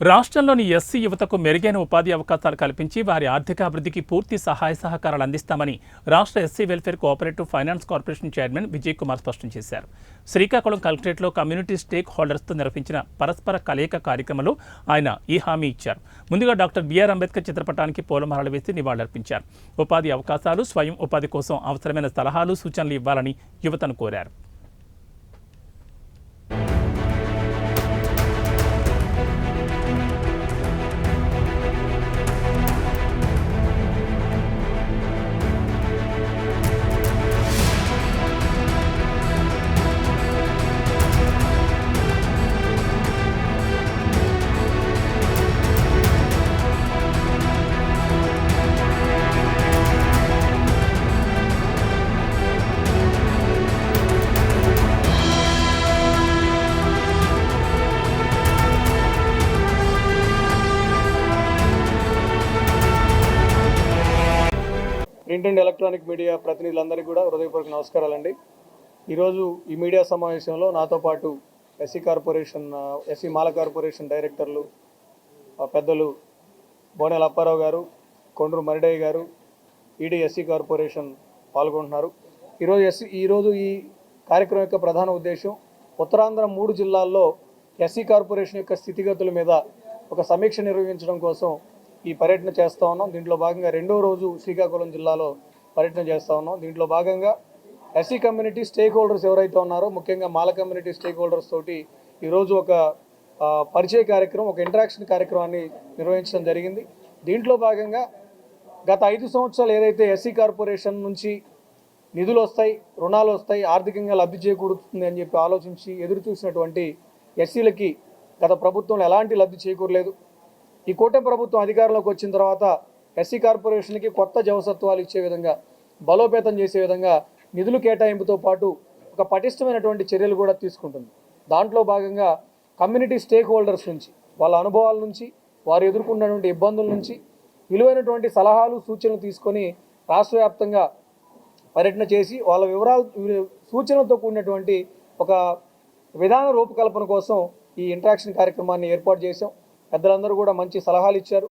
రాష్ట్రంలోని ఎస్సీ యువతకు మెరుగైన ఉపాధి అవకాశాలు కల్పించి వారి ఆర్థికాభివృద్ధికి పూర్తి సహాయ సహకారాలు అందిస్తామని రాష్ట్ర SC welfare cooperative finance corporation chairman Vijay Kumar స్పష్టం చేశారు. శ్రీకాకుళం కలెక్టరేట్లో కమ్యూనిటీ స్టేక్ హోల్డర్స్తో నిర్వహించిన పరస్పర కలయిక కార్యక్రమంలో ఆయన ఈ హామీ ఇచ్చారు. ముందుగా డాక్టర్ బిఆర్ అంబేద్కర్ చిత్రపటానికి పూలమాలలు వేసి నివాళులర్పించారు. ఉపాధి అవకాశాలు స్వయం ఉపాధి కోసం అవసరమైన సలహాలు సూచనలు ఇవ్వాలని యువతను కోరారు. ప్రింట్ అండ్ ఎలక్ట్రానిక్ మీడియా ప్రతినిధులందరికీ కూడా హృదయపూర్వక నమస్కారాలండి. ఈరోజు ఈ మీడియా సమావేశంలో నాతో పాటు SC corporation SC Mala corporation డైరెక్టర్లు పెద్దలు బోనెల అప్పారావు గారు కొండ్రు మరిడయ్య గారు ఈడీ ఎస్సీ కార్పొరేషన్ పాల్గొంటున్నారు. ఈరోజు ఎస్సీ ఈరోజు ఈ కార్యక్రమం యొక్క ప్రధాన ఉద్దేశం ఉత్తరాంధ్ర మూడు జిల్లాల్లో ఎస్సీ కార్పొరేషన్ యొక్క స్థితిగతుల మీద ఒక సమీక్ష నిర్వహించడం కోసం ఈ పర్యటన చేస్తూ ఉన్నాం. దీంట్లో భాగంగా రెండో రోజు శ్రీకాకుళం జిల్లాలో పర్యటన చేస్తూ ఉన్నాం. దీంట్లో భాగంగా ఎస్సీ కమ్యూనిటీ స్టేక్ హోల్డర్స్ ఎవరైతే ఉన్నారో ముఖ్యంగా మాల కమ్యూనిటీ స్టేక్ హోల్డర్స్ తోటి ఈరోజు ఒక పరిచయ కార్యక్రమం ఒక ఇంటరాక్షన్ కార్యక్రమాన్ని నిర్వహించడం జరిగింది. దీంట్లో భాగంగా గత ఐదు సంవత్సరాలు ఏదైతే ఎస్సీ కార్పొరేషన్ నుంచి నిధులు వస్తాయి రుణాలు వస్తాయి ఆర్థికంగా లబ్ధి చేకూరుతుంది అని చెప్పి ఆలోచించి ఎదురు చూసినటువంటి ఎస్సీలకి గత ప్రభుత్వంలో ఎలాంటి లబ్ధి చేకూరలేదు. ఈ కూటమి ప్రభుత్వం అధికారంలోకి వచ్చిన తర్వాత ఎస్సీ కార్పొరేషన్కి కొత్త జవసత్వాలు ఇచ్చే విధంగా బలోపేతం చేసే విధంగా నిధులు కేటాయింపుతో పాటు ఒక పటిష్టమైనటువంటి చర్యలు కూడా తీసుకుంటుంది. దాంట్లో భాగంగా కమ్యూనిటీ స్టేక్ హోల్డర్స్ నుంచి వాళ్ళ అనుభవాల నుంచి వారు ఎదుర్కొన్నటువంటి ఇబ్బందుల నుంచి విలువైనటువంటి సలహాలు సూచనలు తీసుకొని రాష్ట్ర వ్యాప్తంగా పర్యటన చేసి వాళ్ళ వివరాలు సూచనలతో కూడినటువంటి ఒక విధాన రూపకల్పన కోసం ఈ ఇంటరాక్షన్ కార్యక్రమాన్ని ఏర్పాటు చేశాం. పెద్దలందరూ కూడా మంచి సలహాలు ఇచ్చారు.